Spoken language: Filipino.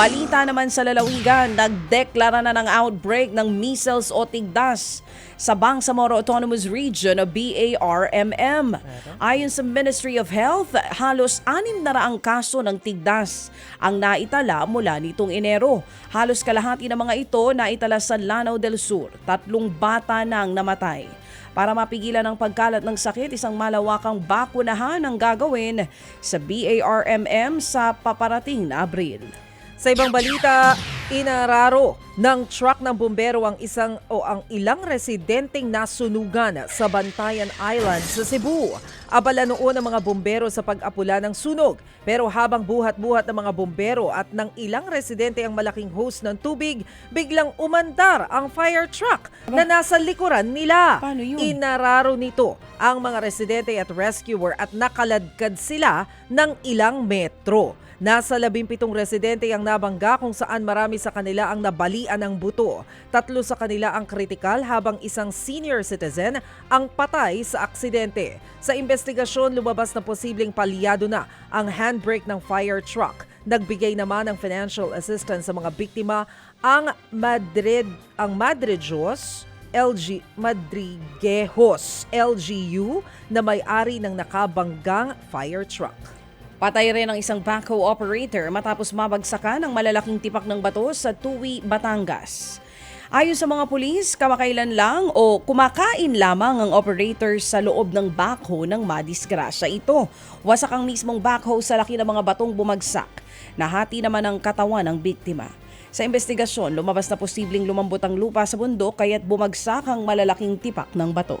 Balita naman sa lalawigan, nagdeklara na ng outbreak ng measles o tigdas sa Bangsamoro Autonomous Region o BARMM. Ayon sa Ministry of Health, halos anim na raang kaso ng tigdas ang naitala mula nitong Enero. Halos kalahati ng mga ito naitala sa Lanao del Sur. Tatlong bata nang namatay. Para mapigilan ang pagkalat ng sakit, isang malawakang bakunahan ang gagawin sa BARMM sa paparating na Abril. Sa ibang balita, inararo ng truck ng bumbero ang isang o ang ilang residenteng nasunugan sa Bantayan Island sa Cebu. Abala noon ang mga bumbero sa pag-apula ng sunog. Pero habang buhat-buhat ng mga bumbero at ng ilang residente ang malaking hose ng tubig, biglang umandar ang fire truck na nasa likuran nila. Inararo nito ang mga residente at rescuer at nakaladkad sila ng ilang metro. Nasa 17 residente ang nabangga kung saan marami sa kanila ang nabalian ng buto. Tatlo sa kanila ang kritikal habang isang senior citizen ang patay sa aksidente. Sa investigasyon, lumabas na posibleng palyado na ang handbrake ng fire truck. Nagbigay naman ng financial assistance sa mga biktima ang Madrid ang Madrejos LG Madriguejos LGU na may-ari ng nakabanggang fire truck. Patay rin ang isang backhoe operator matapos mabagsakan ng malalaking tipak ng bato sa Tuwi, Batangas. Ayon sa mga pulis, kamakailan lang o kumakain lamang ang operator sa loob ng backhoe ng madisgrasya ito. Wasak ang mismong backhoe sa laki ng mga batong bumagsak. Nahati naman ang katawan ng biktima. Sa investigasyon, lumabas na posibleng lumambot ang lupa sa bundok kaya't bumagsak ang malalaking tipak ng bato.